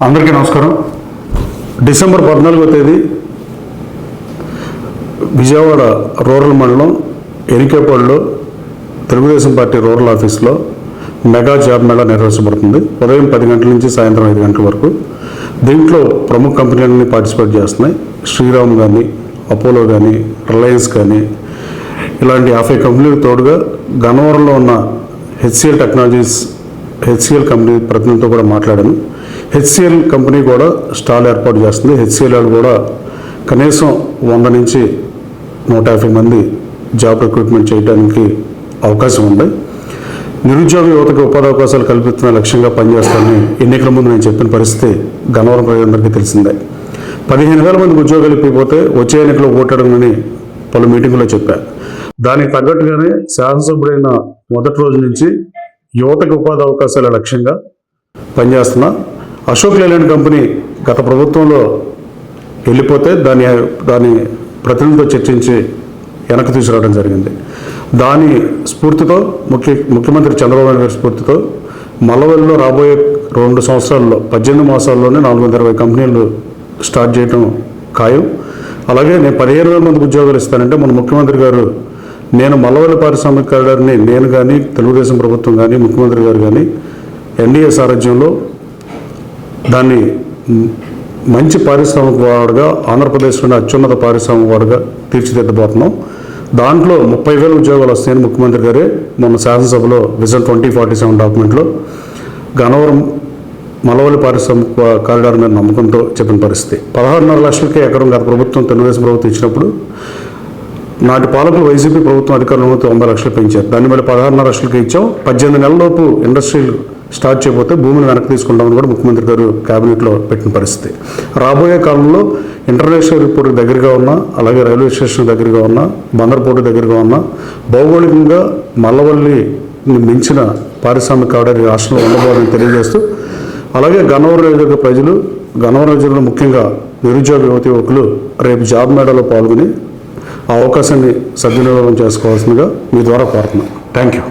అందరికీ నమస్కారం. డిసెంబర్ పద్నాలుగో తేదీ విజయవాడ రూరల్ మండలం ఎరికేపాడులో తెలుగుదేశం పార్టీ రూరల్ ఆఫీస్లో మెగా జాబ్ మేళా నిర్వహించబడుతుంది. ఉదయం పది గంటల నుంచి సాయంత్రం ఐదు గంటల వరకు. దీంట్లో ప్రముఖ కంపెనీలన్నీ పార్టిసిపేట్ చేస్తున్నాయి. శ్రీరామ్ కానీ అపోలో కానీ రిలయన్స్ కానీ ఇలాంటి యాభై కంపెనీలకు తోడుగా గన్నవరంలో ఉన్న హెచ్సిఎల్ టెక్నాలజీస్ హెచ్సిఎల్ కంపెనీ ప్రతినిధితో కూడా మాట్లాడాను. హెచ్సిఎల్ కంపెనీ కూడా స్టాల్ ఏర్పాటు చేస్తుంది. హెచ్సిఎల్ వాళ్ళు కూడా కనీసం వంద నుంచి నూట యాభై మంది జాబ్ రిక్రూట్మెంట్ చేయడానికి అవకాశం ఉంది. నిరుద్యోగ యువతకు ఉపాధి అవకాశాలు కల్పిస్తున్న లక్ష్యంగా పనిచేస్తానని ఎన్నికల ముందు నేను చెప్పిన పరిస్థితి గన్నవరం ప్రజలందరికీ తెలిసిందే. పదిహేను వేల మంది ఉద్యోగాలు ఇప్పిపోతే వచ్చే ఎన్నికలో ఓటాడమని పలు మీటింగుల్లో చెప్పా. దానికి తగ్గట్టుగానే శాసనసభ్యుడైన మొదటి రోజు నుంచి యువతకు ఉపాధి అవకాశాల లక్ష్యంగా పనిచేస్తున్నా అశోక్ లేలాండ్ కంపెనీ గత ప్రభుత్వంలో వెళ్ళిపోతే దాని దాని ప్రతినిధితో చర్చించి వెనక్కి తీసుకురావడం జరిగింది. దాని స్ఫూర్తితో ముఖ్య ముఖ్యమంత్రి చంద్రబాబు నాయుడు గారి స్ఫూర్తితో మల్లవల్లిలో రాబోయే రెండు సంవత్సరాల్లో పద్దెనిమిది మాసాల్లోనే నాలుగు వందల ఇరవై కంపెనీలు స్టార్ట్ చేయడం ఖాయం. అలాగే నేను పదిహేను వేల మంది ఉద్యోగాలు ఇస్తానంటే మన ముఖ్యమంత్రి గారు నేను మల్లవల్లి పారిశ్రామిక నేను కానీ తెలుగుదేశం ప్రభుత్వం కానీ ముఖ్యమంత్రి గారు కానీ ఎన్డీఏ సారథ్యంలో దాన్ని మంచి పారిశ్రామిక వాడుగా ఆంధ్రప్రదేశ్లోని అత్యున్నత పారిశ్రామిక వాడుగా తీర్చిదిద్దబోతున్నాం. దాంట్లో ముప్పై వేల ఉద్యోగాలు వస్తాయని ముఖ్యమంత్రి గారే మొన్న శాసనసభలో విజన్ ట్వంటీ ఫార్టీ సెవెన్ డాక్యుమెంట్లో గనవరం మలవల్లి పారిశ్రామిక కారిడార్ మీద నమ్మకంతో చెప్పిన పరిస్థితి. పదహారున్నర లక్షలకే ఎకరం గత ప్రభుత్వం తెలుగుదేశం ప్రభుత్వం ఇచ్చినప్పుడు నాటి పాలకులు వైసీపీ ప్రభుత్వం అధికారంలో తొంభై లక్షలు పెంచారు. దాన్ని మళ్ళీ పదహారున్నర లక్షలకి ఇచ్చాం. పద్దెనిమిది నెలలలోపు ఇండస్ట్రీలు స్టార్ట్ చేయబోతే భూమిని వెనక్కి తీసుకుంటామని కూడా ముఖ్యమంత్రి గారు కేబినెట్లో పెట్టిన పరిస్థితి. రాబోయే కాలంలో ఇంటర్నేషనల్ ఎయిర్పోర్ట్ దగ్గరగా ఉన్న అలాగే రైల్వే స్టేషన్ దగ్గరగా ఉన్న బందర్ పోర్టు దగ్గరగా ఉన్న భౌగోళికంగా మల్లవల్లి మించిన పారిశ్రామిక కావడానికి రాష్ట్రంలో ఉండబోదని తెలియజేస్తూ అలాగే గన్నవరం యొక్క ప్రజలు గన్నవరం జిల్లాలో ముఖ్యంగా నిరుద్యోగ యువతి యువకులు రేపు జాబ్ మేళాలో పాల్గొని ఆ అవకాశాన్ని సద్వినియోగం చేసుకోవాల్సిందిగా మీ ద్వారా కోరుతున్నాను. Thank you